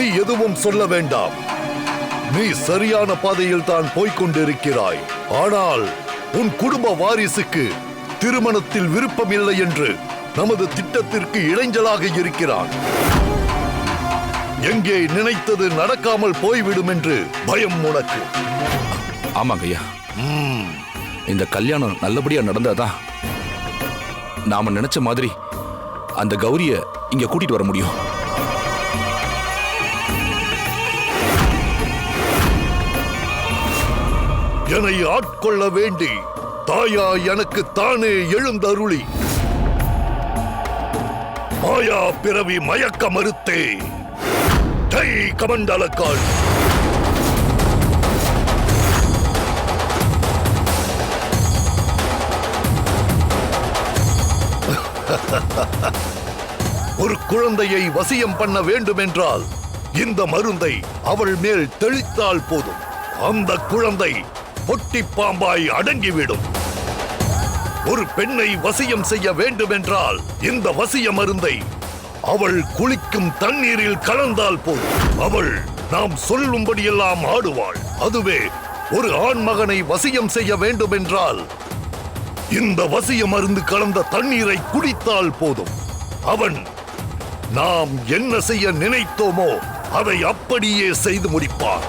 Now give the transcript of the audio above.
எதுவும் சொல்ல வேண்டாம். நீ சரியான பாதையில் தான் போய்க் கொண்டிருக்கிறாய் ஆனால் உன் குடும்ப வாரிசுக்கு திருமணத்தில் விருப்பம் இல்லை என்று நமது திட்டத்திற்கு இடைஞ்சலாக இருக்கிறான். எங்கே நினைத்தது நடக்காமல் போய்விடும் என்று பயம் உனக்கு. ஆமாங்க ஐயா. இந்த கல்யாணம் நல்லபடியா நடந்தாதான் நாம நினைச்ச மாதிரி அந்த கௌரிய இங்க கூட்டிட்டு வர முடியும். என்னை ஆட்கொள்ள வேண்டி தாயா எனக்கு தானே எழுந்தருளி. மாயா பிறவி மயக்க மறுத்தே ஜெய் கமண்டலக்காள். ஒரு குழந்தையை வசியம் பண்ண வேண்டும் என்றால் இந்த மருந்தை அவள் மேல் தெளித்தால் போதும். அந்த குழந்தை பொட்டி பாம்பாய் அடங்கிவிடும். ஒரு பெண்ணை வசியம் செய்ய வேண்டும் என்றால் இந்த வசிய மருந்தை அவள் குளிக்கும் தண்ணீரில் கலந்தால் போதும். அவள் நாம் சொல்லும்படியெல்லாம் ஆடுவாள். அதுவே ஒரு ஆண் மகனை வசியம் செய்ய வேண்டும் என்றால் இந்த வசிய மருந்து கலந்த தண்ணீரை குடித்தால் போதும். அவன் நாம் என்ன செய்ய நினைத்தோமோ அதை அப்படியே செய்து முடிப்பான்.